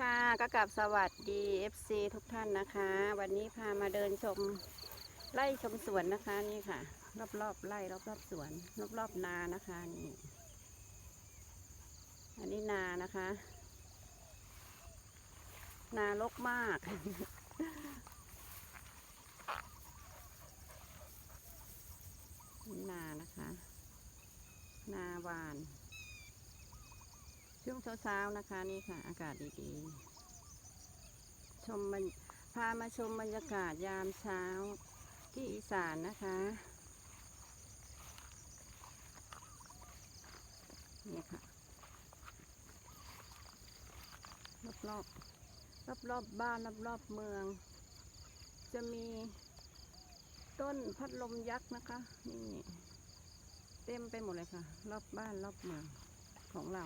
ค่ะก็กลับสวัสดี FC ทุกท่านนะคะ วันนี้พามาเดินชมไล่ชมสวนนะคะนี่ค่ะ รอบรอบไล่รอบรอบสวน รอบรอบนานะคะนี่ อันนี้นานะคะ นารกมาก นี่นานะคะ นาวาน ช่วงเช้าๆนะคะนี่ค่ะ อากาศดีๆ ชมมันพามาชมบรรยากาศยามเช้าที่อีสานนะคะนี่ค่ะรอบๆรอบๆบบ้านรอบๆเมือง จะมีต้นพัดลมยักษ์นะคะ นี่ เต็มไปหมดเลยค่ะ รอบบ้านรอบเมืองของเรา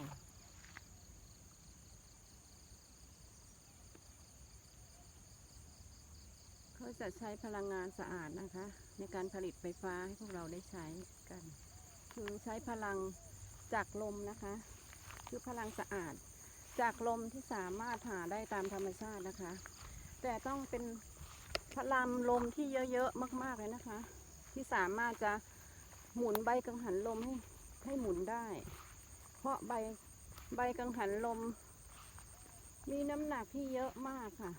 เขา จะใช้พลังงานสะอาดนะคะ ในการผลิตไฟฟ้าให้พวกเราได้ใช้กัน คือใช้พลังจากลมนะคะ คือพลังสะอาด จากลมที่สามารถหาได้ตามธรรมชาตินะคะ แต่ต้องเป็นพลังลมที่เยอะๆมาก ๆเลยนะคะ ที่สามารถจะหมุนใบกังหันลมให้ให้หมุนได้ เพราะใบใบกังหันลม มีน้ำหนักที่เยอะมากค่ะ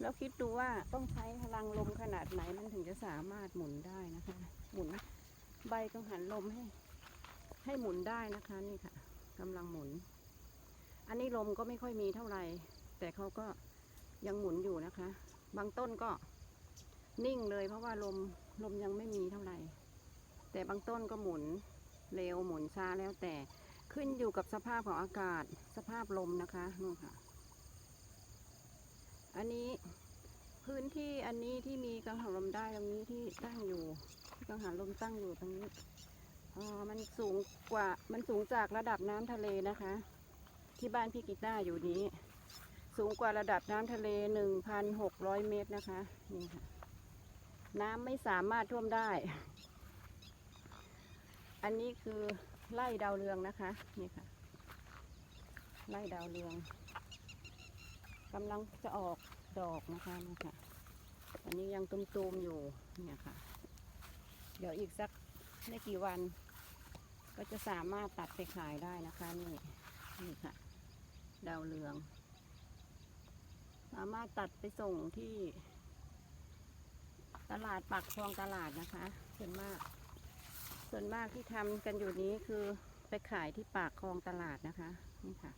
แล้วคิดดูว่าต้องใช้พลังลมขนาดไหนมันถึงจะสามารถหมุนได้นะคะ หมุนใบกังหันลมให้ ให้หมุนได้นะคะนี่ค่ะกำลังหมุน อันนี้ลมก็ไม่ค่อยมีเท่าไหร่แต่เขาก็ยังหมุนอยู่นะคะ บางต้นก็นิ่งเลยเพราะว่าลมลมยังไม่มีเท่าไหร่ แต่บางต้นก็หมุนเร็วหมุนช้าแล้วแต่ขึ้นอยู่กับสภาพของอากาศสภาพลมนะคะนู่นค่ะ อันนี้พื้นที่อันนี้ที่มีกังหันลมได้ตรงนี้ที่ตั้งอยู่ที่กังหันลมตั้งอยู่ตรงนี้อ่อมันสูงกว่ามันสูงจากระดับน้ำทะเลนะคะ ที่บ้านพี่กีต้าร์อยู่นี้ สูงกว่าระดับน้ำทะเลหนึ่งพันหกร้อยเมตรนะคะนี่ค่ะน้ำไม่สามารถท่วมได้ อันนี้คือไล่ดาวเรืองนะคะนี่ค่ะไล่ดาวเรือง กำลังจะออกดอกนะคะนี่ค่ะอันนี้ยังตุมๆอยู่เนี่ยค่ะ เดี๋ยวอีกสักไม่กี่วัน ก็จะสามารถตัดไปขายได้นะคะนี่นี่ค่ะ ดาวเรือง สามารถตัดไปส่งที่ ตลาดปักคลองตลาดนะคะส่วนมาก ส่วนมากที่ทำกันอยู่นี้คือไปขายที่ปากคลองตลาดนะคะ นี่ค่ะ